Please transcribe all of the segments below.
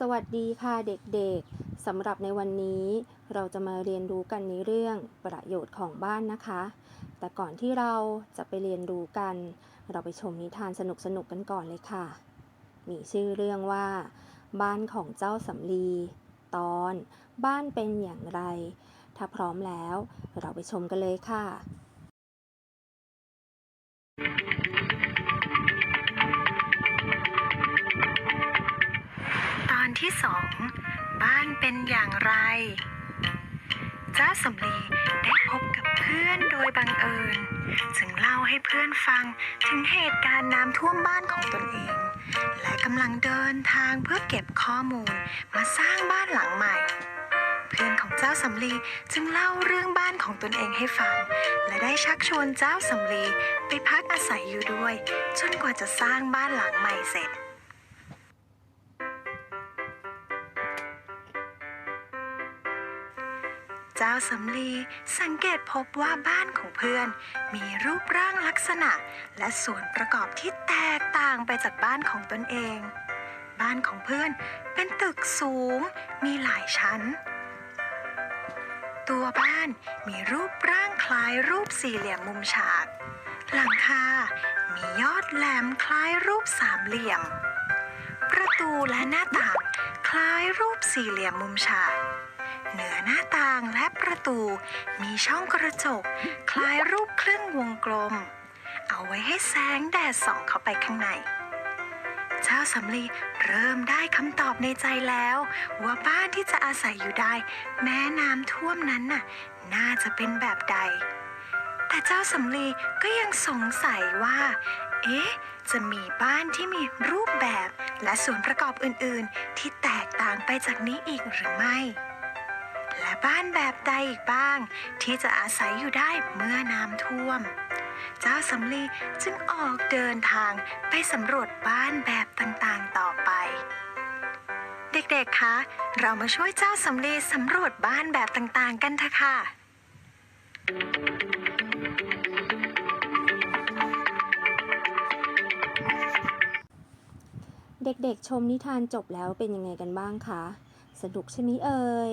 สวัสดีค่ะเด็กๆ สำหรับในวันนี้เราจะมาเรียนรู้กันในเรื่องประโยชน์ของบ้านนะคะ แต่ก่อนที่เราจะไปเรียนรู้กัน เราไปชมนิทานสนุกๆกันก่อนเลยค่ะ มีชื่อเรื่องว่า บ้านของเจ้าสำลี ตอนบ้านเป็นอย่างไร ถ้าพร้อมแล้วเราไปชมกันเลยค่ะตอ ที่สอง บ้านเป็นอย่างไรเจ้าสำลีได้พบกับเพื่อนโดยบังเอิญ จึงเล่าให้เพื่อนฟังถึงเหตุการณ์น้ำท่วมบ้านของตนเอง และกำลังเดินทางเพื่อเก็บข้อมูลมาสร้างบ้านหลังใหม่ เพื่อนของเจ้าสำลีจึงเล่าเรื่องบ้านของตนเองให้ฟัง และได้ชักชวนเจ้าสำลีไปพักอาศัยอยู่ด้วย จนกว่าจะสร้างบ้านหลังใหม่เสร็จ เจ้าสำลีสังเกตพบว่าบ้านของเพื่อน มีรูปร่างลักษณะ และส่วนประกอบที่แตกต่างไปจากบ้านของตนเอง บ้านของเพื่อนเป็นตึกสูง มีหลายชั้น ตัวบ้านมีรูปร่างคล้ายรูปสี่เหลี่ยมมุมฉาก หลังคา มียอดแหลมคล้ายรูปสามเหลี่ยม ประตูและหน้าต่างคล้ายรูปสี่เหลี่ยมมุมฉาก เหนือหน้าต่างและประตู มีช่องกระจก คล้ายรูปครึ่งวงกลม เอาไว้ให้แสงแดดส่องเข้าไปข้างใน เจ้าสำลีเริ่มได้คำตอบในใจแล้ว ว่าบ้านที่จะอาศัยอยู่ได้ แม้น้ำท่วมนั้นน่ะ น่าจะเป็นแบบใด แต่เจ้าสำลีก็ยังสงสัยว่า เอ๊ะจะมีบ้านที่มีรูปแบบและส่วนประกอบอื่น ๆ ที่แตกต่างไปจากนี้อีกหรือไม่ และบ้านแบบใดอีกบ้าง ที่จะอาศัยอยู่ได้เมื่อน้ำท่วม เจ้าสำลีจึงออกเดินทางไปสำรวจบ้านแบบต่างๆต่อไป เด็กๆ คะ เรามาช่วยเจ้าสำลีสำรวจบ้านแบบต่างๆ กันเถอะค่ะเด็กๆ ชมนิทานจบแล้วเป็นยังไงกันบ้างคะ สนุกใช่ไหมเอ่ย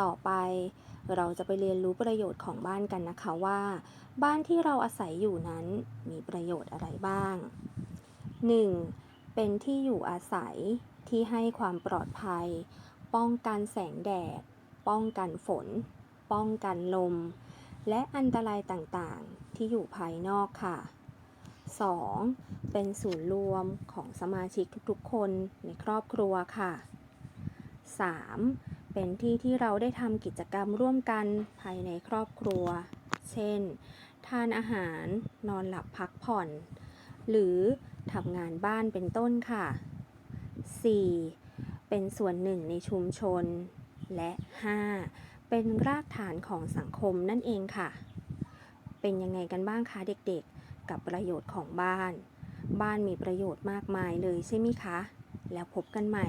ต่อไป เราจะไปเรียนรู้ประโยชน์ของบ้านกันนะคะว่า บ้านที่เราอาศัยอยู่นั้นมีประโยชน์อะไรบ้าง 1. เป็นที่อยู่อาศัยที่ให้ความปลอดภัย ป้องกันแสงแดด ป้องกันฝน ป้องกันลม และอันตรายต่างๆ ที่อยู่ภายนอกค่ะ 2. เป็นศูนย์รวมของสมาชิกทุกๆ คนในครอบครัวค่ะ 3. เป็นที่ที่เราได้ทำกิจกรรมร่วมกันภายในครอบครัว เช่น ทานอาหาร นอนหลับพักผ่อน หรือทำงานบ้านเป็นต้นค่ะ 4. เป็นส่วนหนึ่งในชุมชน และ 5. เป็นรากฐานของสังคมนั่นเองค่ะ เป็นยังไงกันบ้างคะเด็กๆ กับประโยชน์ของบ้าน บ้านมีประโยชน์มากมายเลยใช่ไหมคะ แล้วพบกันใหม่